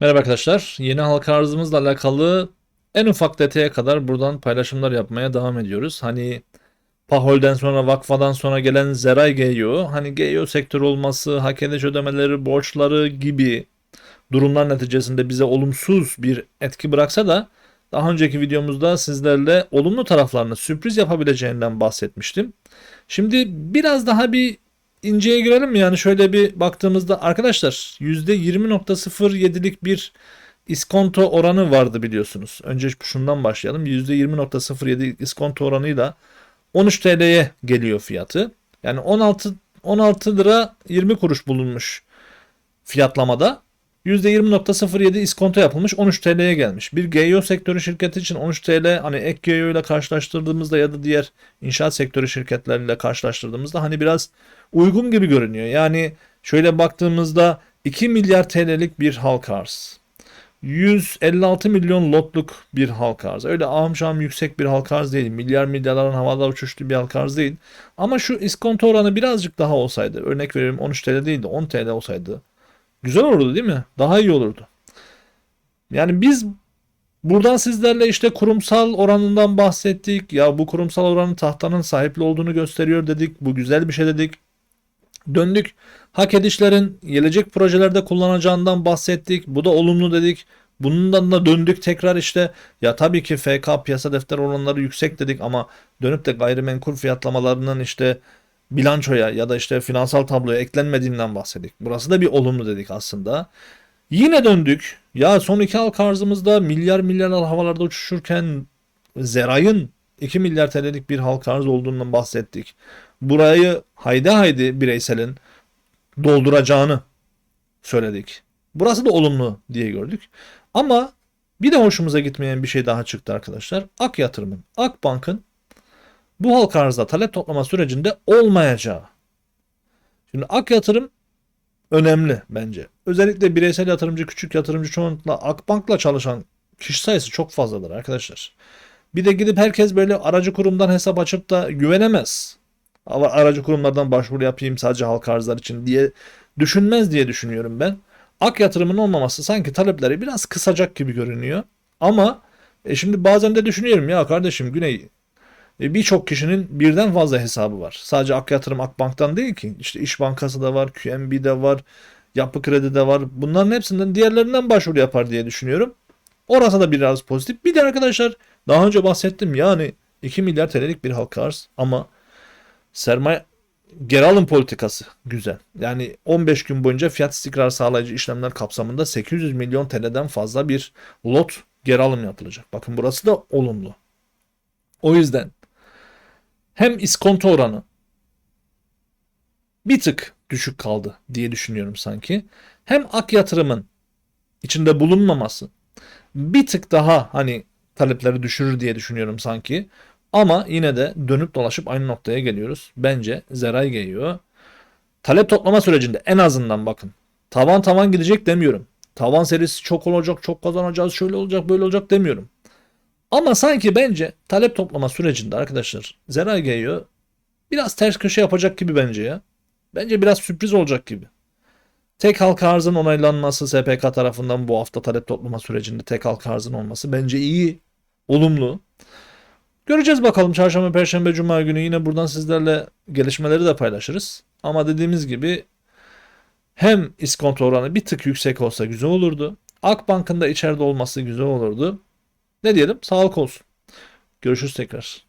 Merhaba arkadaşlar. Yeni halka arzımızla alakalı en ufak detaya kadar buradan paylaşımlar yapmaya devam ediyoruz. Hani Pahol'den sonra Vakfa'dan sonra gelen Zeray GEO, hani GEO sektörü olması, hak ediş ödemeleri, borçları gibi durumlar neticesinde bize olumsuz bir etki bıraksa da daha önceki videomuzda sizlerle olumlu taraflarını sürpriz yapabileceğinden bahsetmiştim. Şimdi biraz daha bir inceye girelim mi? Yani şöyle bir baktığımızda arkadaşlar %20.07'lik bir iskonto oranı vardı biliyorsunuz. Önce şundan başlayalım. %20.07 iskonto oranıyla 13 TL'ye geliyor fiyatı. Yani 16 16 lira 20 kuruş bulunmuş fiyatlamada. %20.07 iskonto yapılmış 13 TL'ye gelmiş. Bir GEO sektörü şirketi için 13 TL hani ek GEO ile karşılaştırdığımızda ya da diğer inşaat sektörü şirketleriyle karşılaştırdığımızda hani biraz uygun gibi görünüyor. Yani şöyle baktığımızda 2 milyar TL'lik bir halka arz. 156 milyon lotluk bir halka arz. Öyle ahım yüksek bir halka arz değil. Milyar milyarların havada uçuştuğu bir halka arz değil. Ama şu iskonto oranı birazcık daha olsaydı. Örnek veriyorum 13 TL değil de 10 TL olsaydı. Güzel olurdu değil mi? Daha iyi olurdu. Yani biz buradan sizlerle işte kurumsal oranından bahsettik. Ya bu kurumsal oranın tahtanın sahipli olduğunu gösteriyor dedik. Bu güzel bir şey dedik. Döndük. Hak edişlerin gelecek projelerde kullanacağından bahsettik. Bu da olumlu dedik. Bundan da döndük tekrar işte ya tabii ki FK piyasa defter oranları yüksek dedik ama dönüp de gayrimenkul fiyatlamalarının işte bilançoya ya da işte finansal tabloya eklenmediğinden bahsettik. Burası da bir olumlu dedik aslında. Yine döndük. Ya son iki halka arzımızda milyar milyarlar havalarda uçuşurken Zeray'ın 2 milyar TL'lik bir halka arz olduğundan bahsettik. Burayı haydi haydi bireyselin dolduracağını söyledik. Burası da olumlu diye gördük. Ama bir de hoşumuza gitmeyen bir şey daha çıktı arkadaşlar. Ak yatırımın, Akbank'ın bu halka arzda talep toplama sürecinde olmayacağı. Şimdi ak yatırım önemli bence. Özellikle bireysel yatırımcı, küçük yatırımcı çoğunlukla Akbank'la çalışan kişi sayısı çok fazladır arkadaşlar. Bir de gidip herkes böyle aracı kurumdan hesap açıp da güvenemez. Ama aracı kurumlardan başvuru yapayım sadece halka arzlar için diye düşünmez diye düşünüyorum ben. Ak yatırımın olmaması sanki talepleri biraz kısacak gibi görünüyor. Ama e şimdi bazen de düşünüyorum ya kardeşim Güney birçok kişinin birden fazla hesabı var. Sadece Ak Yatırım Akbank'tan değil ki. İşte İş Bankası da var, QNB'de var, Yapı Kredi de var. Bunların hepsinden diğerlerinden başvuru yapar diye düşünüyorum. Orası da biraz pozitif. Bir de arkadaşlar daha önce bahsettim yani 2 milyar TL'lik bir halka arz ama sermaye geri alım politikası güzel. Yani 15 gün boyunca fiyat istikrar sağlayıcı işlemler kapsamında 800 milyon TL'den fazla bir lot geri alım yapılacak. Bakın burası da olumlu. O yüzden hem iskonto oranı bir tık düşük kaldı diye düşünüyorum sanki. Hem ak yatırımın içinde bulunmaması bir tık daha hani talepleri düşürür diye düşünüyorum sanki. Ama yine de dönüp dolaşıp aynı noktaya geliyoruz. Bence Zeray geliyor. Talep toplama sürecinde en azından bakın. Tavan tavan gidecek demiyorum. Tavan serisi çok olacak, çok kazanacağız, şöyle olacak, böyle olacak demiyorum. Ama sanki bence talep toplama sürecinde arkadaşlar Zeray geliyor. Biraz ters köşe yapacak gibi bence ya. Bence biraz sürpriz olacak gibi. Tek halka arzın onaylanması SPK tarafından bu hafta talep toplama sürecinde tek halka arzın olması bence iyi, olumlu. Göreceğiz bakalım çarşamba, perşembe, cuma günü yine buradan sizlerle gelişmeleri de paylaşırız. Ama dediğimiz gibi hem iskonto oranı bir tık yüksek olsa güzel olurdu. Akbank'ın da içeride olması güzel olurdu. Ne diyelim? Sağlık olsun. Görüşürüz tekrar.